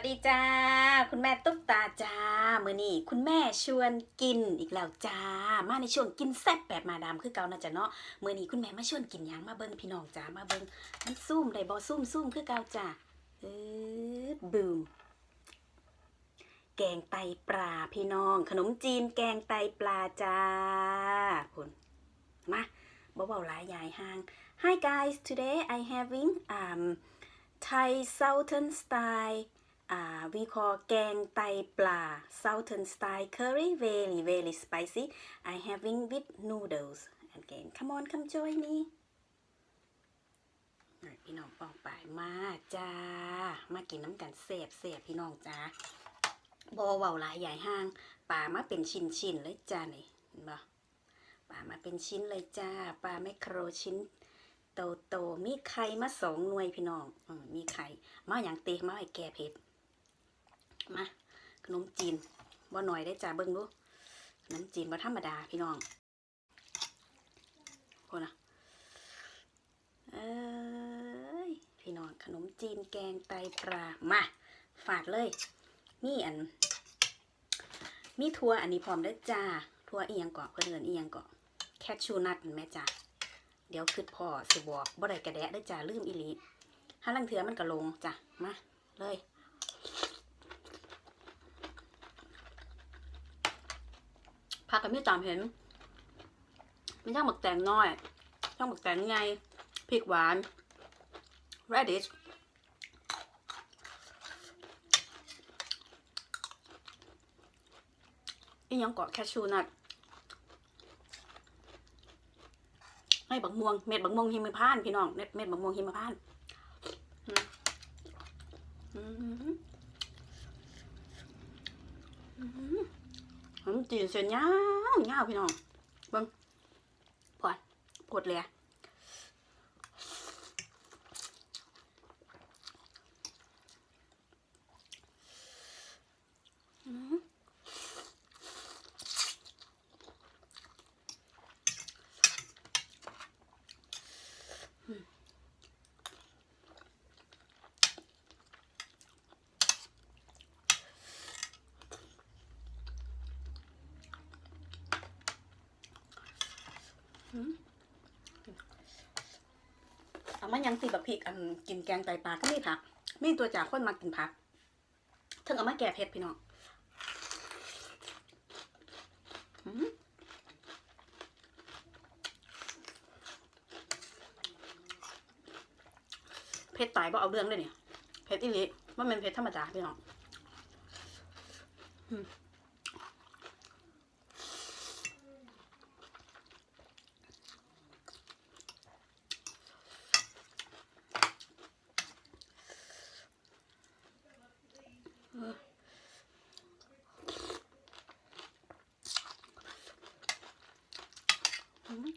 วัสดีจ้า คุณแม่ตุ๊กตาจ้ามือนี้คุณแม่ชวนกินอีกแล้วจ้า มาในช่วงกินแซ่บแบบมาดามคือเก่านะจ๊ะเนาะมือนี้คุณแม่มาชวนกินยังมาเบิ้งพี่น้องจ้ามาเบิ้งมันซุ่มได้บอซุ่มซุ่มคือเก่าจ้าเออบูมแกงไตปลาพี่น้อง ขนมจีนแกงไตปลาจ้าคุณมาเบาๆหลายยายห่าง Hi guys today I having um Thai Southern style we call แกงไตปลา Southern style curry very very spicy I having with noodles again come on come join me พี่น้องปองปายมาจ้า มากินน้ำกันเสบเสบพี่น้องจ้าบอเว้าหลายใหญ่ห้างป่ามาเป็นชิ้นชิ้นเลยจ้านี่เห็นบ่ป่ามาเป็นชิ้นเลยจ้าปลาแมคโครชิ้นโตโตมีไข่มาสองหน่วยพี่น้องอมีไข่มาอย่างเตะมาไอแก่เผ็ด มาขนมจีนบ่หน่อยได้จ้าเบิ่งดูขนมจีนบ่ธรรมดาพี่น้องโคนนะเอ้ยพี่น้องขนมจีนแกงไตปลามาฝาดเลยมีอัน มีทัวอันนี้พร้อมเด้จ้าทัวเอียงเกาะเพื่อนเอินเอียงเกาะแคชชูนัทแม่จ้าเดี๋ยวคือพ่อสิบอกบ่ได้กระแดะได้จ้าลืมอีหลีถ้าลังเถือมันก็ลงจ้ะมาเลย ผักกับมีตามเห็นมีทั้งหมึกแตงน้อย ทั้งหมึกแตงไงพริกหวาน radish อีหยังกาะแคชชูนัทให้บักม่วง เม็ดบักม่วงหิมพานพี่น้อง เม็ดบักม่วงหิมพานอืมอืม ขนมจีนเส้นยาวยาวพี่น้องเบังปวดปวดเลยอืม เอามายังตีแบบพริกอันกินแกงไตปลาก็มีผัก มีตัวจากคนมากินผักถึงเอามาแก่เผ็ดพี่น้องเผ็ดตายบ่เอาเรื่องเลยเนี่ยเผ็ดอีหลีว่ามันเผ็ดธรรมดาพี่น้องอืมอืม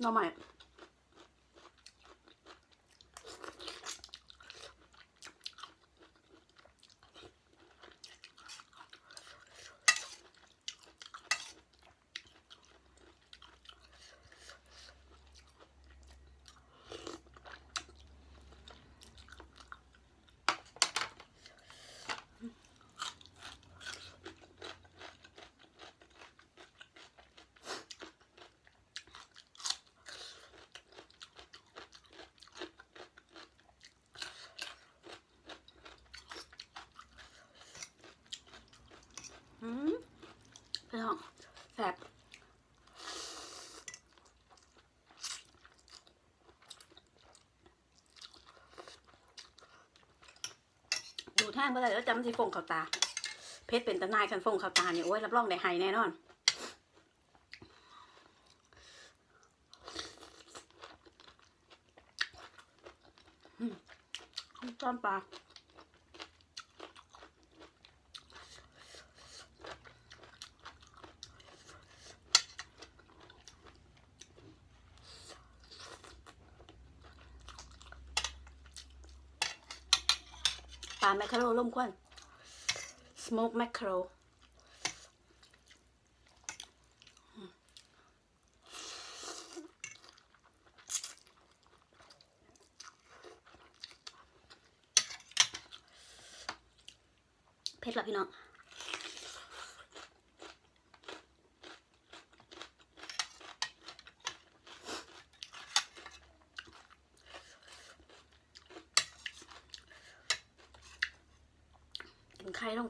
หน่อไม้อืมพี่น้องแซ่บดู แท่งไปเลยแล้วจำที่ฟงเขาตา เพชรเป็นตะนายคันฟงเขาตาเนี่ยโอ้ยรับรองได้ไฮแน่นอนอืมต้อนปลา ปลาแมคคาโรล่มควัน smoke mackerel เผ็ดละพี่น้อง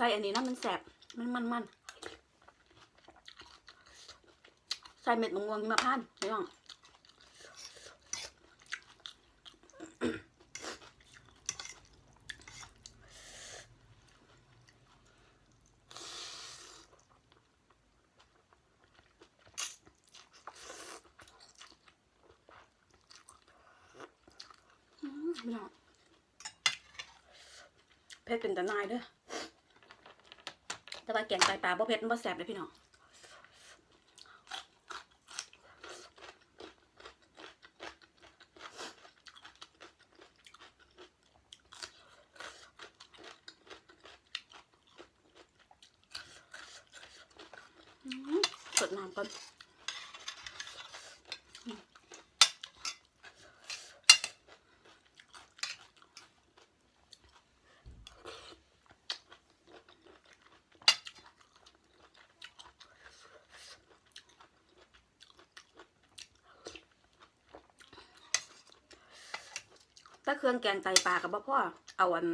ใส่อันนี้นะมันแสบมันมันมันใส่เม็ดมะม่วงมพานพี่น้องอืมพี่น้องเผ็ดเป็นตะนายเด้อ แต่ว่าแกงไตปลาบ่เผ็ดบ่แซ่บเลยพี่น้องสดน้ำก่อน ถ้าเครื่องแกงไตปลากับบ่พ่อเอาอัน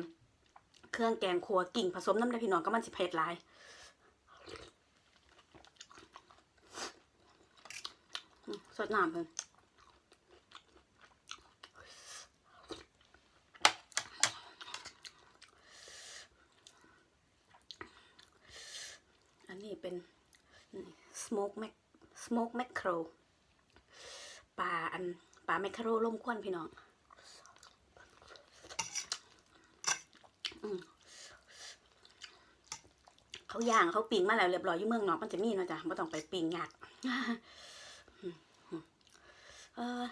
เครื่องแกงครัวกิ่งผสมน้ำได้พี่น้องก็มันสิเผ็ดหลายสดน้ำเพิ่นอันนี้เป็นสโมกแมคสโมกแมคโครปลาอันปลาแมคโครล่มควนพี่น้องอืม เขาย่างเขาปิ้งมาแล้วเรียบร้อยอยู่เมืองนอกมันจะมีเนาะจ๊ะไม่ต้องไปปิ้งยากเออ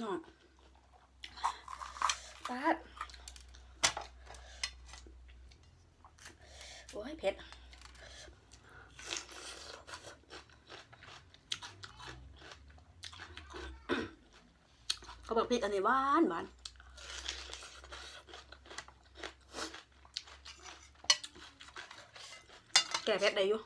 น้องปาดโอ้ยเผ็ด เขาบอกพริกอันนี้หวานหวานแก่เพชรได้อยู่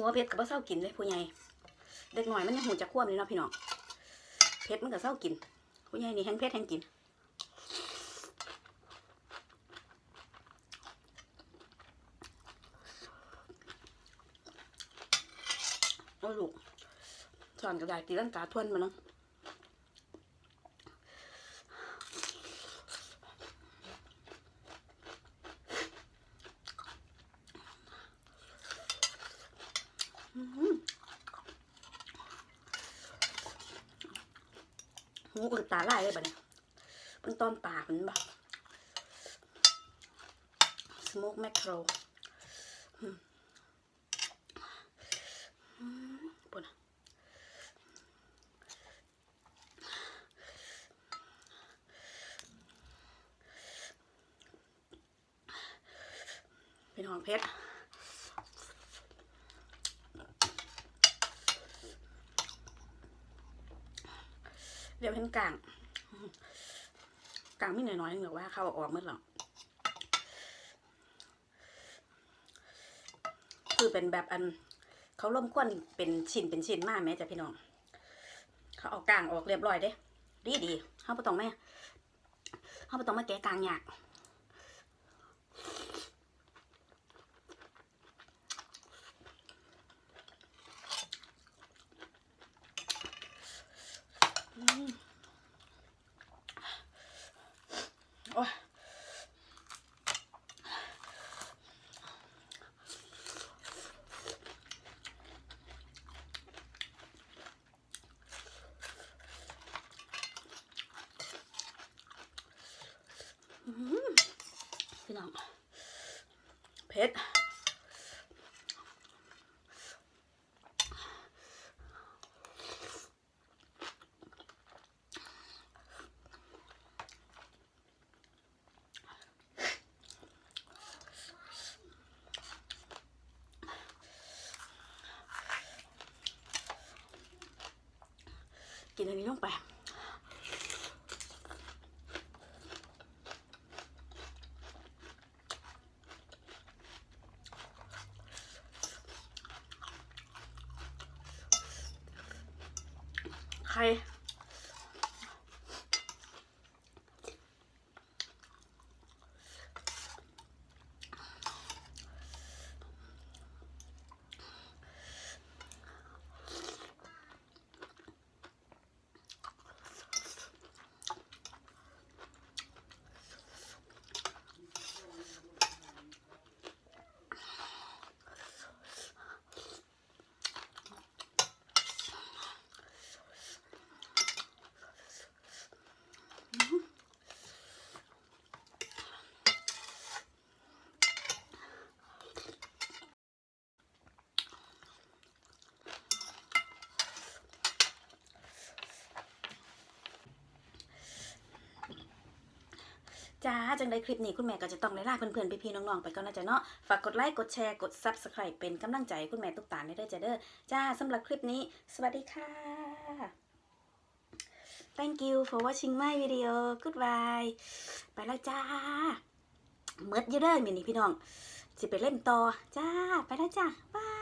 หัวเผ็ดกับว่าเศร้ากินเลยผู้ใหญ่เด็กหน่อยมันยังหูจะควเลยเนาะพี่น้องเผ็ดมันก็เศร้ากิน ผู้ใหญ่นี่แห้งเผ็ดแห้งกินโอ้ลูกสอนกระดาษตีลังกาทวนมาเนาะ หูอึดตาลายเลยบัดนี้เพิ่งตอนปากมันแบบสโมกแมคโครปวดเป็นหอมเพชร เดี๋ยวเห็นกลางกลางไม่หน่อยน้อยเหนือว่าเขาออกมืดหรอกคือเป็นแบบอัน เขาล่มควนเป็นชิ้นเป็นชิ้นมากไหมจ้ะพี่น้อง เขาเอากลางออกเรียบร้อยเด้ ดีดีเขาไม่ต้องแม่เขาไม่ต้องมาแกะกลางยากอืม โอ้ยพี่น้องเพ็ด กินอันนี้ลงไปใคร จ้าจังได้คลิปนี้คุณแม่ก็จะต้องได้ลาเพื่อนๆพี่ๆน้องๆไปก่อนนะจ๊ะเนาะฝากกดไลค์กดแชร์กด Subscribe เป็นกำลังใจคุณแม่ตุ๊กตาได้ด้วยจ้ะเด้อจ้าสำหรับคลิปนี้ สวัสดีค่ะ thank you for watching my video goodbye ไปแล้วจ้าเมิดอยูเด้อมินี่พี่น้อง สิไปเล่นต่อจ้าไปแล้วจ้าบาย